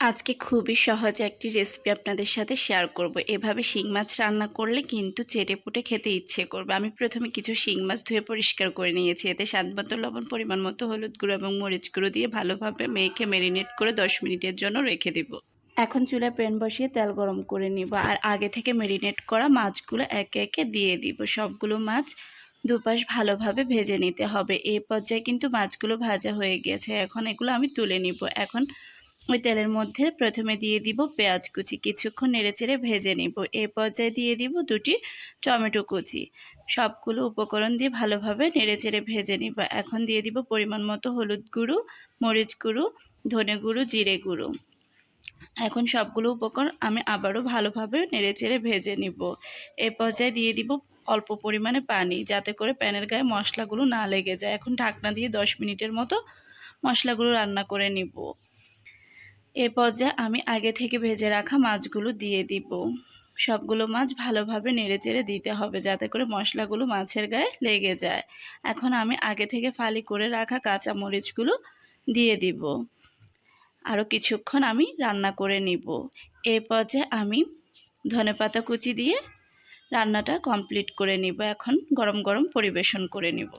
আজকে খুবই সহজ একটি রেসিপি আপনাদের সাথে শেয়ার করব। এভাবে শিং মাছ রান্না করলে কিন্তু চেটে পুটে খেতে ইচ্ছে করবে। আমি প্রথমে কিছু শিং মাছ ধুয়ে পরিষ্কার করে নিয়েছি। এতে স্বাদ মতো লবণ, পরিমাণ মতো হলুদ গুঁড়ো এবং মরিচ গুঁড়ো দিয়ে ভালোভাবে মেখে ম্যারিনেট করে দশ মিনিটের জন্য রেখে দিব। এখন চুলায় প্যান বসিয়ে তেল গরম করে নিব। আর আগে থেকে ম্যারিনেট করা মাছগুলো একে একে দিয়ে দিব। সবগুলো মাছ দুপাশ ভালোভাবে ভেজে নিতে হবে। এই পর্যায়ে কিন্তু মাছগুলো ভাজা হয়ে গেছে। এখন এগুলো আমি তুলে নিব। এখন ওই তেলের মধ্যে প্রথমে দিয়ে দিব পেঁয়াজ কুচি। কিছুক্ষণ নেড়েচেড়ে ভেজে নিব। এই পর্যায়ে দিয়ে দিব দুটি টমেটো কুচি। সবগুলো উপকরণ দিয়ে ভালোভাবে নেড়েচেড়ে ভেজে নিব। এখন দিয়ে দিব পরিমাণ মতো হলুদ গুঁড়ো, মরিচ গুঁড়ো, ধনে গুঁড়ো, জিরে গুঁড়ো। এখন সবগুলো উপকরণ আমি আবারও ভালোভাবে নেড়েচেড়ে ভেজে নিব। এ পর্যায়ে দিয়ে দিব অল্প পরিমাণে পানি যাতে করে প্যানের গায়ে মশলাগুলো না লেগে যায়। এখন ঢাকনা দিয়ে দশ মিনিটের মতো মশলাগুলো রান্না করে নিব। এ পর্যায়ে আমি আগে থেকে ভেজে রাখা মাছগুলো দিয়ে দিব। সবগুলো মাছ ভালোভাবে নেড়ে চেড়ে দিতে হবে যাতে করে মশলাগুলো মাছের গায়ে লেগে যায়। এখন আমি আগে থেকে ফালি করে রাখা কাঁচা মরিচগুলো দিয়ে দিব। আরও কিছুক্ষণ আমি রান্না করে নিব। এ পর্যায়ে আমি ধনেপাতা কুচি দিয়ে রান্নাটা কমপ্লিট করে নিব। এখন গরম গরম পরিবেশন করে নিব।